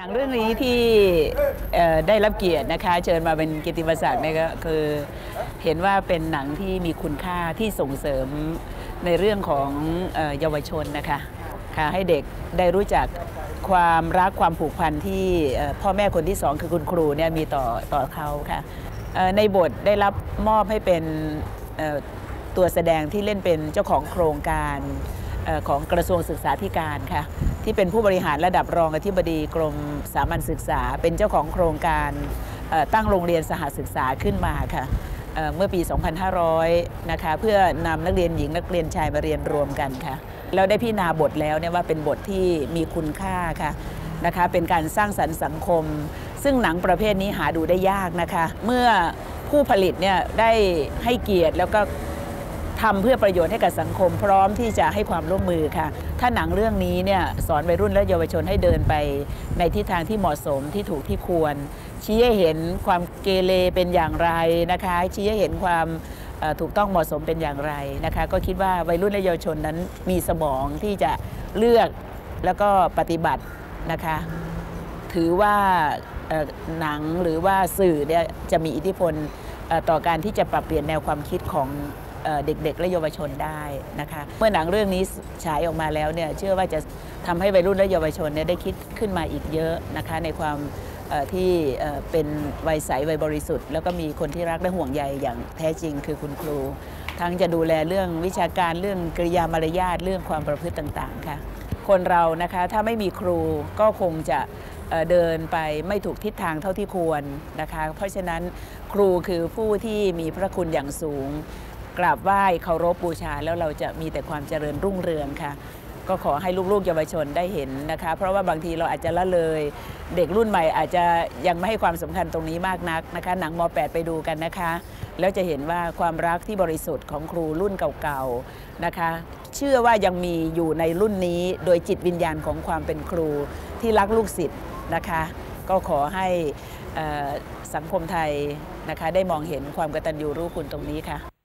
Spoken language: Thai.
หนังเรื่องนี้ที่ได้รับเกียรตินะคะ เชิญมาเป็นกิตติมศักดิ์เนี่ยก็คือเห็นว่าเป็นหนังที่มีคุณค่าที่ส่งเสริมในเรื่องของเยาวชนนะคะค่ะให้เด็กได้รู้จักความรักความผูกพันที่พ่อแม่คนที่สองคือคุณครูเนี่ยมีต่อต่อเขาค่ะในบทได้รับมอบให้เป็นตัวแสดงที่เล่นเป็นเจ้าของโครงการ ของกระทรวงศึกษาธิการค่ะที่เป็นผู้บริหารระดับรองอธิบดีกรมสามัญศึกษา เป็นเจ้าของโครงการตั้งโรงเรียนสหศึกษาขึ้นมาค่ะเเมื่อปี 2500 นะคะเพื่อนำนักเรียนหญิงนักเรียนชายมาเรียนรวมกันค่ะแล้วได้พิจารณาบทแล้วเนี่ยว่าเป็นบทที่มีคุณค่าค่ะนะคะเป็นการสร้างสรรค์สังคม ซึ่งหนังประเภทนี้หาดูได้ยากนะคะ เมื่อผู้ผลิตเนี่ยได้ให้เกียรติแล้วก็ ทำเพื่อประโยชน์ให้กับสังคม พร้อมที่จะให้ความร่วมมือค่ะ ถ้าหนังเรื่องนี้เนี่ยสอนวัยรุ่นและเยาวชนให้เดินไป ในทิศทางที่เหมาะสมที่ถูกที่ควร ชี้ให้เห็นความเกเรเป็นอย่างไรนะคะ ชี้ให้เห็นความถูกต้องเหมาะสมเป็นอย่างไรนะคะ ก็คิดว่าวัยรุ่นและเยาวชนนั้นมีสมองที่จะเลือกแล้วก็ปฏิบัตินะคะ ถือว่าหนังหรือว่าสื่อเนี่ยจะมีอิทธิพลต่อการที่จะปรับเปลี่ยนแนวความคิดของ เด็กๆ และเยาวชนได้นะคะ เมื่อหนังเรื่องนี้ฉายออกมาแล้วเนี่ยเชื่อว่าจะทำให้วัยรุ่นและเยาวชนเนี่ยได้คิดขึ้นมาอีกเยอะนะคะในความที่เป็นวัยใสวัยบริสุทธิ์ แล้วก็มีคนที่รักและห่วงใยอย่างแท้จริงคือคุณครู ทั้งจะดูแลเรื่องวิชาการเรื่องกริยามารยาทเรื่องความประพฤติต่างๆค่ะคนเรานะคะถ้าไม่มีครูก็คงจะเดินไปไม่ถูกทิศทางเท่าที่ควรนะคะ เพราะฉะนั้นครูคือผู้ที่มีพระคุณอย่างสูง กราบไหว้เคารพบูชา แล้วเราจะมีแต่ความเจริญรุ่งเรืองค่ะ ก็ขอให้ลูกๆเยาวชนได้เห็นนะคะ เพราะว่าบางทีเราอาจจะละเลย เด็กรุ่นใหม่อาจจะยังไม่ให้ความสำคัญตรงนี้มากนักนะคะ หนังม .8 ไปดูกันนะคะ แล้วจะเห็นว่าความรักที่บริสุทธิ์ของครูรุ่นเก่าๆนะคะ เชื่อว่ายังมีอยู่ในรุ่นนี้โดยจิตวิญญาณของความเป็นครูที่รักลูกศิษย์นะคะ ก็ขอให้สังคมไทยนะคะได้มองเห็นความกตัญญูรู้คุณตรงนี้ค่ะ